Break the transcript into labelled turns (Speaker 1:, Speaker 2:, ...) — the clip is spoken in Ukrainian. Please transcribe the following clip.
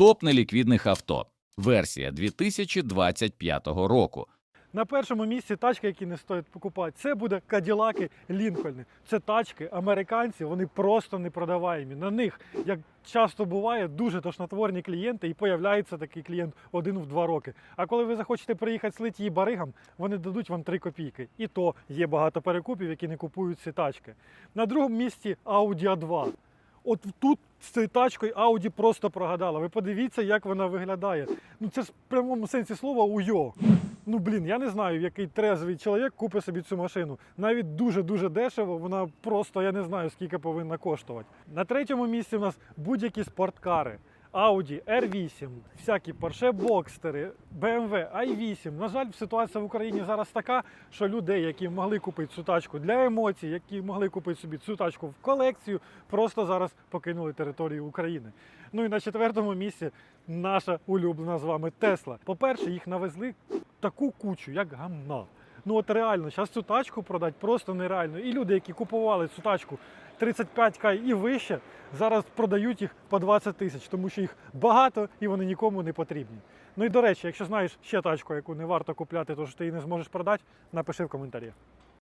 Speaker 1: Топ неліквідних авто. Версія 2025 року.
Speaker 2: На першому місці тачки, які не стоять покупати, це буде Каділаки Лінкольни. Це тачки американці, вони просто не непродаваємі. На них, як часто буває, дуже тошнотворні клієнти, і появляється такий клієнт один в два роки. А коли ви захочете приїхати слити її баригам, вони дадуть вам 3 копійки. І то є багато перекупів, які не купують ці тачки. На другому місці Audi A2. От тут з цією тачкою Audi просто прогадала. Ви подивіться, як вона виглядає. Ну це ж в прямому сенсі слова уйо. Ну блін, я не знаю, який трезвий чоловік купить собі цю машину. Навіть дуже-дуже дешево, вона просто я не знаю, скільки повинна коштувати. На третьому місці у нас будь-які спорткари. Audi R8, всякі Porsche Boxster, BMW i8. На жаль, ситуація в Україні зараз така, що людей, які могли купити цю тачку для емоцій, які могли купити собі цю тачку в колекцію, просто зараз покинули територію України. Ну і на четвертому місці наша улюблена з вами Тесла. По-перше, їх навезли таку кучу, як гамна. Ну от реально, зараз цю тачку продати просто нереально. І люди, які купували цю тачку 35к і вище, зараз продають їх по 20 тисяч, тому що їх багато і вони нікому не потрібні. Ну і до речі, якщо знаєш ще тачку, яку не варто купляти, тож ти її не зможеш продати, напиши в коментарі.